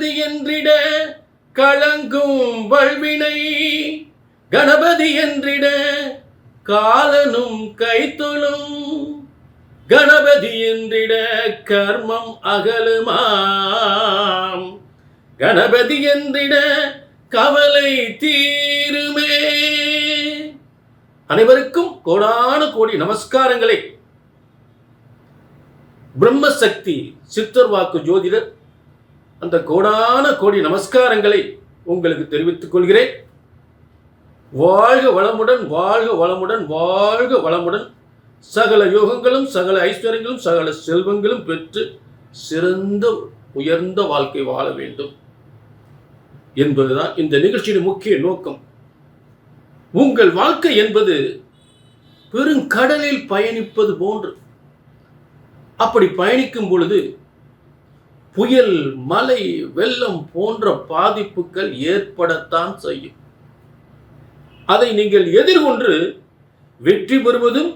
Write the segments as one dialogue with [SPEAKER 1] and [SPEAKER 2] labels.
[SPEAKER 1] கணபதி என்றிட களங்கும் வல்வினை. கணபதி என்றிட காலனும் கைத்தொழும். கணபதி என்றிட கர்மம் அகலுமாம். கணபதி என்றிட கவலை தீருமே. அனைவருக்கும் கோடான கோடி நமஸ்காரங்களை. பிரம்மசக்தி சித்தர் வாக்கு ஜோதிடர் அந்த கோடான கோடி நமஸ்காரங்களை உங்களுக்கு தெரிவித்துக் கொள்கிறேன். வாழ்க வளமுடன் வாழ்க வளமுடன் வாழ்க வளமுடன். சகல யோகங்களும் சகல ஐஸ்வர்யங்களும் சகல செல்வங்களும் பெற்று சிறந்த உயர்ந்த வாழ்க்கை வாழ வேண்டும். என்பதுதான் இந்த நிகழ்ச்சியின் முக்கிய நோக்கம். உங்கள் வாழ்க்கை என்பது பெருங்கடலில் பயணிப்பது போன்று. அப்படி பயணிக்கும் பொழுது புயல் மலை வெள்ளம் போன்ற பாதிப்புகள் ஏற்படத்தான் செய்யும். அதை நீங்கள் எதிர்கொண்டு வெற்றி பெறுவதும்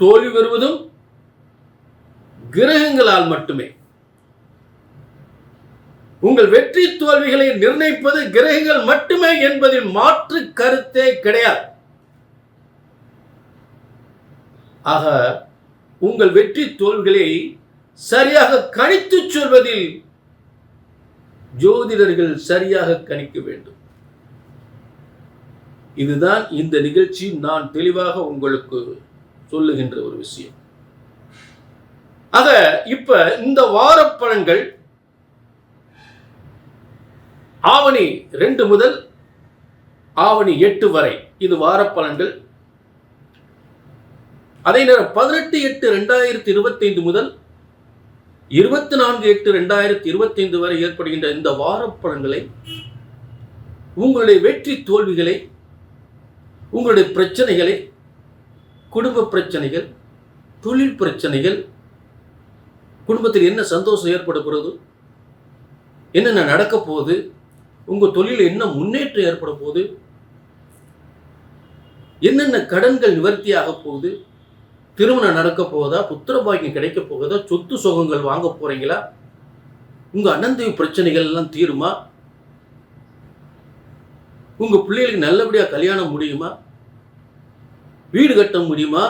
[SPEAKER 1] தோல்வி பெறுவதும் கிரகங்களால் மட்டுமே. உங்கள் வெற்றி தோல்விகளை நிர்ணயிப்பது கிரகங்கள் மட்டுமே என்பதில் மாற்று கருத்தே கிடையாது. ஆக உங்கள் வெற்றி தோல்விகளை சரியாக கணித்துச் சொல்வதில் ஜோதிடர்கள் சரியாக கணிக்க வேண்டும். இதுதான் இந்த நிகழ்ச்சி. நான் தெளிவாக உங்களுக்கு சொல்லுகின்ற ஒரு விஷயம். ஆக இப்ப இந்த வார பலன்கள் ஆவணி ரெண்டு முதல் ஆவணி எட்டு வரை. இது வார பலன்கள் அதே நேரம் பதினெட்டு எட்டு ரெண்டாயிரத்தி இருபத்தைந்து முதல் இருபத்தி நான்கு எட்டு ரெண்டாயிரத்தி இருபத்தைந்து வரை ஏற்படுகின்ற இந்த வாரப்படங்களை உங்களுடைய வெற்றி தோல்விகளை உங்களுடைய பிரச்சனைகளை குடும்ப பிரச்சனைகள் தொழில் பிரச்சனைகள் குடும்பத்தில் என்ன சந்தோஷம் ஏற்பட போகிறது என்னென்ன நடக்க போகுது உங்கள் தொழிலில் என்ன முன்னேற்றம் ஏற்பட போகுது என்னென்ன கடன்கள் நிவர்த்தி ஆக போகுது திருமணம் நடக்க போகுதா? புத்திர பாக்கியம் கிடைக்க போகுதா? சொத்து சுகங்கள் வாங்க போகிறீங்களா உங்கள் அனந்தவி பிரச்சனைகள் எல்லாம் தீருமா? உங்கள் பிள்ளைகளுக்கு நல்லபடியாக கல்யாணம் முடியுமா? வீடு கட்ட முடியுமா?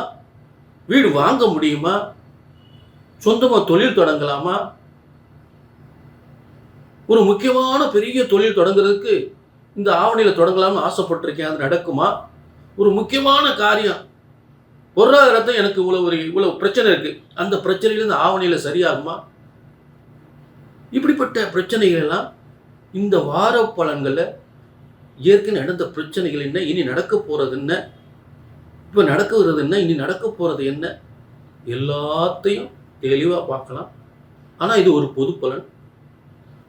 [SPEAKER 1] வீடு வாங்க முடியுமா? சொந்தமாக தொழில் தொடங்கலாமா? ஒரு முக்கியமான பெரிய தொழில் தொடங்குறதுக்கு இந்த ஆவணியில் தொடங்கலாம்னு ஆசைப்பட்டிருக்கேன். அது நடக்குமா? ஒரு முக்கியமான காரியம். பொருளாதாரத்தை எனக்கு இவ்வளவு ஒரு இவ்வளவு பிரச்சனை இருக்கு. அந்த பிரச்சனையில இந்த சரியாகுமா? இப்படிப்பட்ட பிரச்சனைகள் எல்லாம் இந்த வார பலன்களில் ஏற்கனவே நடந்த பிரச்சனைகள் என்ன இனி நடக்க போகிறது என்ன இப்போ நடக்கிறது என்ன இனி நடக்க போகிறது என்ன எல்லாத்தையும் தெளிவாக பார்க்கலாம். ஆனால் இது ஒரு பொது பலன்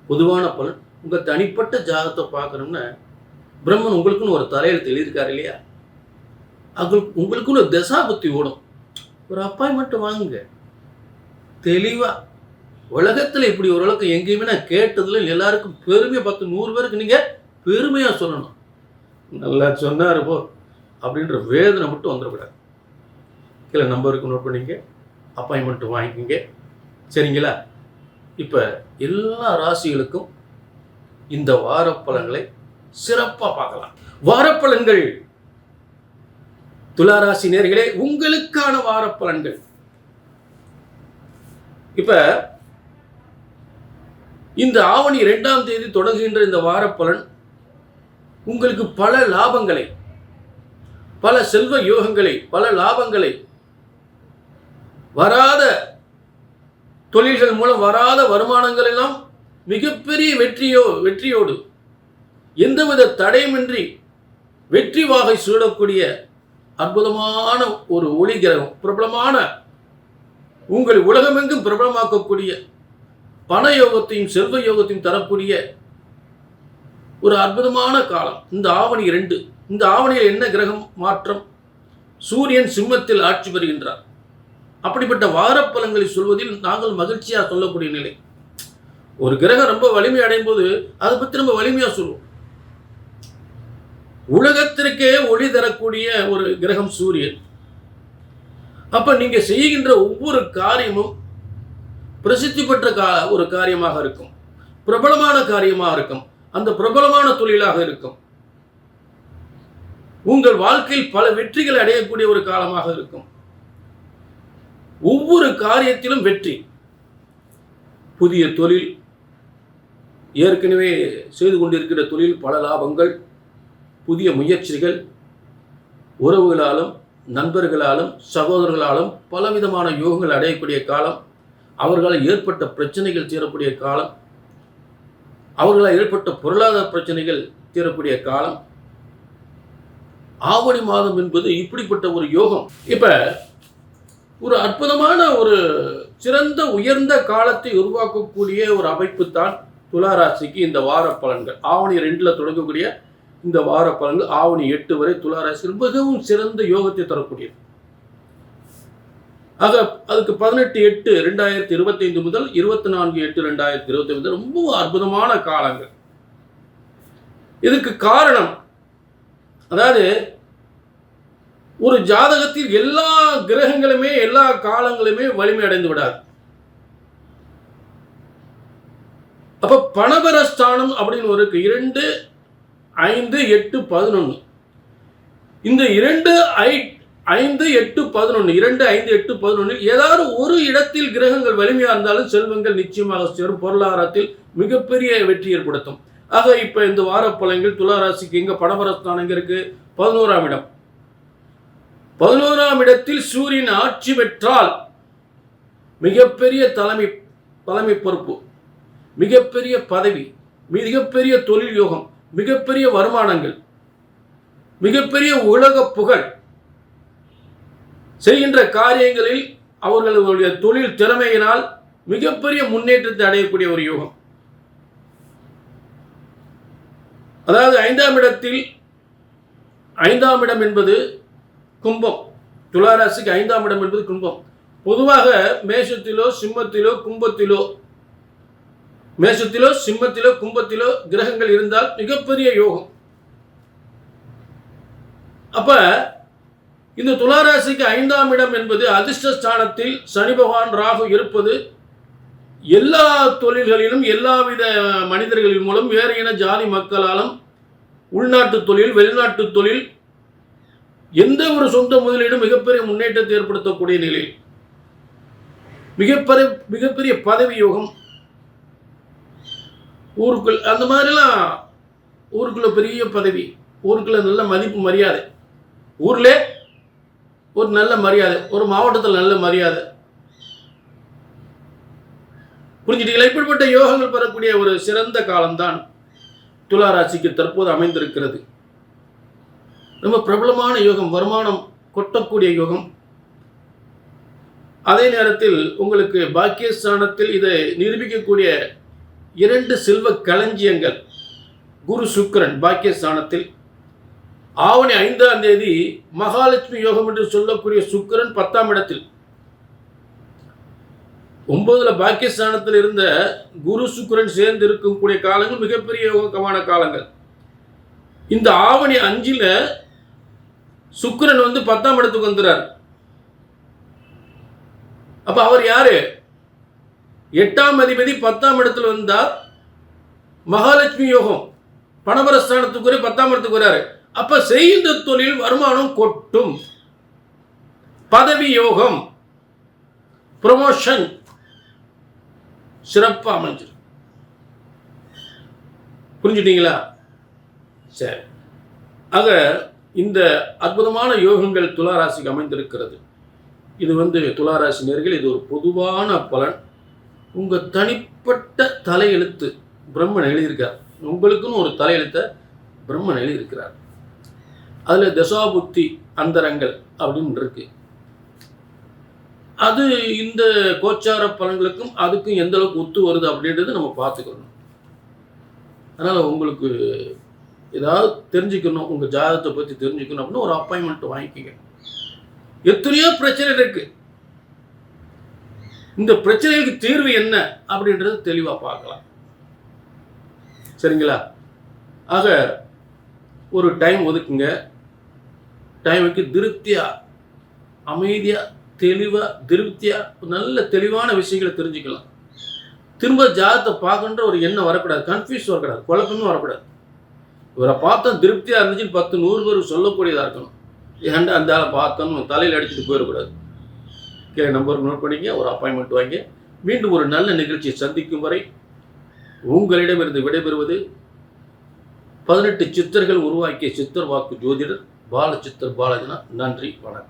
[SPEAKER 1] பொதுவான பலன். உங்கள் தனிப்பட்ட ஜாதகத்தை பார்க்கணும்னா பிரம்மன் உங்களுக்குன்னு ஒரு தலையெழுத்து எழுதியிருக்காரு இல்லையா? அவங்களுக்கு உங்களுக்குன்னு ஒரு தசாபுத்தி ஓடும். ஒரு அப்பாயின்மெண்ட் வாங்குங்க தெளிவாக உலகத்தில் இப்படி ஓரளவுக்கு எங்கேயுமே நான் கேட்டதுல எல்லாருக்கும் பெருமையை பத்து நூறு பேருக்கு நீங்கள் பெருமையாக சொல்லணும். நல்லா சொன்னார் போ. அப்படின்ற வேதனை மட்டும் வந்துடக்கூடாது. கீழே நம்பருக்கு நோட் பண்ணிங்க அப்பாயின்மெண்ட் வாங்கிக்கோங்க. சரிங்களா? இப்போ எல்லா ராசிகளுக்கும் இந்த வாரப்பலன்களை சிறப்பாக பார்க்கலாம். வாரப்பலன்கள் துளாராசி நேர்களே உங்களுக்கான வார பலன்கள் இப்ப இந்த ஆவணி இரண்டாம் தேதி தொடங்குகின்ற இந்த வார பலன் உங்களுக்கு பல லாபங்களை பல செல்வ யோகங்களை பல லாபங்களை வராத தொழில்கள் மூலம் வராத வருமானங்கள் எல்லாம் மிகப்பெரிய வெற்றியோ வெற்றியோடு எந்தவித தடையுமின்றி வெற்றி வாகை சூடக்கூடிய அற்புதமான ஒரு ஒளி கிரகம் பிரபலமான உங்கள் உலகமெங்கும் பிரபலமாக்கக்கூடிய பண யோகத்தையும் செல்வ யோகத்தையும் தரக்கூடிய ஒரு அற்புதமான காலம். இந்த ஆவணி ரெண்டு இந்த ஆவணியில் என்ன கிரகம் மாற்றம்? சூரியன் சிம்மத்தில் ஆட்சி பெறுகின்றார் அப்படிப்பட்ட வாரப்பலங்களை சொல்வதில் நாங்கள் மகிழ்ச்சியாக சொல்லக்கூடிய நிலை. ஒரு கிரகம் ரொம்ப வலிமை அடையும் போது அதை பற்றி நம்ம வலிமையாக சொல்லுவோம். உலகத்திற்கே ஒளி தரக்கூடிய ஒரு கிரகம் சூரியன். அப்போ நீங்கள் செய்கின்ற ஒவ்வொரு காரியமும் பிரசித்தி பெற்ற கா ஒரு காரியமாக இருக்கும். பிரபலமான காரியமாக இருக்கும். அந்த பிரபலமான தொழிலாக இருக்கும். உங்கள் வாழ்க்கையில் பல வெற்றிகள் அடையக்கூடிய ஒரு காலமாக இருக்கும். ஒவ்வொரு காரியத்திலும் வெற்றி. புதிய தொழில் ஏற்கனவே செய்து கொண்டிருக்கிற தொழில் பல லாபங்கள் புதிய முயற்சிகள் உறவுகளாலும் நண்பர்களாலும் சகோதரர்களாலும் பலவிதமான யோகங்கள் அடையக்கூடிய காலம் அவர்களால் ஏற்பட்ட பிரச்சனைகள் தீரக்கூடிய காலம் அவர்களால் ஏற்பட்ட பொருளாதார பிரச்சனைகள் தீரக்கூடிய காலம். ஆவணி மாதம் என்பது இப்படிப்பட்ட ஒரு யோகம். இப்ப ஒரு அற்புதமான ஒரு சிறந்த உயர்ந்த காலத்தை உருவாக்கக்கூடிய ஒரு அமைப்பு தான் துளாராசிக்கு இந்த வார பலன்கள். ஆவணி ரெண்டில் தொடங்கக்கூடிய இந்த வார பலன்கள் ஆவணி எட்டு வரை துளாராசி மிகவும் சிறந்த யோகத்தை தரக்கூடியது. ஆக அதுக்கு பதினெட்டு எட்டு ரெண்டாயிரத்தி இருபத்தைந்து முதல் இருபத்தி நான்கு எட்டு ரெண்டாயிரத்தி இருபத்தி ஐந்து ரொம்ப அற்புதமான காலங்கள். இதுக்கு காரணம் அதாவது ஒரு ஜாதகத்தில் எல்லா கிரகங்களுமே எல்லா காலங்களுமே வலிமை அடைந்து விடாது. அப்ப பணபரஸ்தானம் அப்படின்னு ஒரு இரண்டு ஐந்து எட்டு பதினொன்று இந்த இரண்டு ஐ ஐந்து எட்டு பதினொன்று இரண்டு ஐந்து எட்டு பதினொன்று ஏதாவது ஒரு இடத்தில் கிரகங்கள் வலிமையாக இருந்தாலும் செல்வங்கள் நிச்சயமாக சேரும். பொருளாதாரத்தில் மிகப்பெரிய வெற்றி ஏற்படுத்தும். ஆக இப்போ இந்த வார பலன்கள் துளாராசிக்கு எங்க பணபரஸ்தானம் எங்கே இருக்கு? பதினோராம் இடம். பதினோராம் இடத்தில் சூரியன் ஆட்சி பெற்றால் மிகப்பெரிய தலைமை தலைமை பொறுப்பு மிகப்பெரிய பதவி மிகப்பெரிய தொழில் யோகம் மிகப்பெரிய வருமானங்கள் மிகப்பெரிய உலக புகழ் செய்கின்ற காரியங்களில் அவர்களுடைய தொழில் திறமையினால் மிகப்பெரிய முன்னேற்றத்தை அடையக்கூடிய ஒரு யோகம். அதாவது ஐந்தாம் இடத்தில் ஐந்தாம் இடம் என்பது கும்பம். துளாராசிக்கு ஐந்தாம் இடம் என்பது கும்பம். பொதுவாக மேஷத்திலோ சிம்மத்திலோ கும்பத்திலோ மேஷத்திலோ சிம்மத்திலோ கும்பத்திலோ கிரகங்கள் இருந்தால் மிகப்பெரிய யோகம். அப்ப இந்த துளாராசிக்கு ஐந்தாம் இடம் என்பது அதிர்ஷ்டஸ்தானத்தில் சனி பகவான் ராகு இருப்பது எல்லா தொழில்களிலும் எல்லாவித மனிதர்களின் மூலம் வேறு இன ஜாதி மக்களாலும் உள்நாட்டு தொழில் வெளிநாட்டு தொழில் எந்த ஒரு சொந்த முதலீடும் மிகப்பெரிய முன்னேற்றத்தை ஏற்படுத்தக்கூடிய நிலையில் மிகப்பெரிய மிகப்பெரிய பதவி யோகம் ஊருக்குள் அந்த மாதிரிலாம் ஊருக்குள்ள பெரிய பதவி ஊருக்குள்ள நல்ல மதிப்பு மரியாதை. ஊரில் ஒரு நல்ல மரியாதை ஒரு மாவட்டத்தில் நல்ல மரியாதை. புரிஞ்சுட்டீங்களா? இப்படிப்பட்ட யோகங்கள் பெறக்கூடிய ஒரு சிறந்த காலம்தான் துளாராசிக்கு தற்போது அமைந்திருக்கிறது. ரொம்ப பிரபலமான யோகம் வருமானம் கொட்டக்கூடிய யோகம். அதே நேரத்தில் உங்களுக்கு பாக்கியஸ்தானத்தில் இதை நிரூபிக்கக்கூடிய இரண்டு செல்வ களஞ்சியங்கள். குரு சுக்கிரன் பாக்கியஸ்தானத்தில். ஆவணி ஐந்தாம் தேதி மகாலட்சுமி யோகம் என்று சொல்லக்கூடிய சுக்கிரன் பத்தாம் இடத்தில். ஒன்பதுல பாக்கியஸ்தானத்தில் இருந்த குரு சுக்கிரன் சேர்ந்து இருக்கக்கூடிய காலங்கள் மிகப்பெரிய யோகமான காலங்கள். இந்த ஆவணி அஞ்சுல சுக்கிரன் வந்து பத்தாம் இடத்துக்கு வந்துறார். அப்ப அவர் யாரு? எட்டாம் அதிபதி பத்தாம் இடத்துல வந்தால் மகாலட்சுமி யோகம். பணபரஸ்தானத்துக்கு பத்தாம் இடத்துக்கு வராரு. அப்ப செய்த தொழில் வருமானம் கொட்டும். பதவி யோகம். ப்ரொமோஷன் சிறப்பாக அமைஞ்சிருக்கு புரிஞ்சுட்டீங்களா? சரி. ஆக இந்த அற்புதமான யோகங்கள் துளாராசிக்கு அமைந்திருக்கிறது. இது வந்து துளாராசி நேர்கள் இது ஒரு பொதுவான பலன். உங்கள் தனிப்பட்ட தலையெழுத்து பிரம்மன் எழுதியிருக்கார். உங்களுக்குன்னு ஒரு தலையெழுத்தை பிரம்மன் எழுதியிருக்கிறார். அதில் தசாபுத்தி அந்தரங்கள் அப்படின்னு இருக்கு. அது இந்த கோச்சார பலன்களுக்கும் அதுக்கும் எந்த அளவுக்கு ஒத்து வருது அப்படின்றது நம்ம பார்த்துக்கணும். அதனால் உங்களுக்கு ஏதாவது தெரிஞ்சுக்கணும் உங்கள் ஜாதகத்தை பற்றி தெரிஞ்சுக்கணும் அப்படின்னு ஒரு அப்பாயின்மெண்ட் வாங்கிக்கங்க. எத்தனையோ பிரச்சனை இருக்குது இந்த பிரச்சனைகளுக்கு தீர்வு என்ன அப்படின்றது தெளிவாக பார்க்கலாம். சரிங்களா? ஆக ஒரு டைம் ஒதுக்குங்க. டைமுக்கு திருப்தியாக அமைதியாக தெளிவாக திருப்தியாக நல்ல தெளிவான விஷயங்களை தெரிஞ்சுக்கலாம். திரும்ப ஜாதகத்தை பார்க்கன்ற ஒரு எண்ணம் வரக்கூடாது. கன்ஃபியூஸ் வரக்கூடாது. குழப்பமும் வரக்கூடாது. இவரை பார்த்தோம் திருப்தியாக இருந்துச்சுன்னு பத்து நூறு பேர் சொல்லக்கூடியதாக இருக்கணும். ஏன்டா அந்த ஆளை பார்த்தோன்னு தலையில் அடிச்சுட்டு போயிடக்கூடாது. கீழே நம்பருக்கு நோட் பண்ணிங்க ஒரு அப்பாயின்மெண்ட் வாங்கி மீண்டும் ஒரு நல்ல நிகழ்ச்சியை சந்திக்கும் வரை உங்களிடமிருந்து விடைபெறுவது பதினெட்டு சித்தர்கள் உருவாக்கிய சித்தர் வாக்கு ஜோதிடர் பாலச்சித்தர் பாலாஜினா. நன்றி வணக்கம்.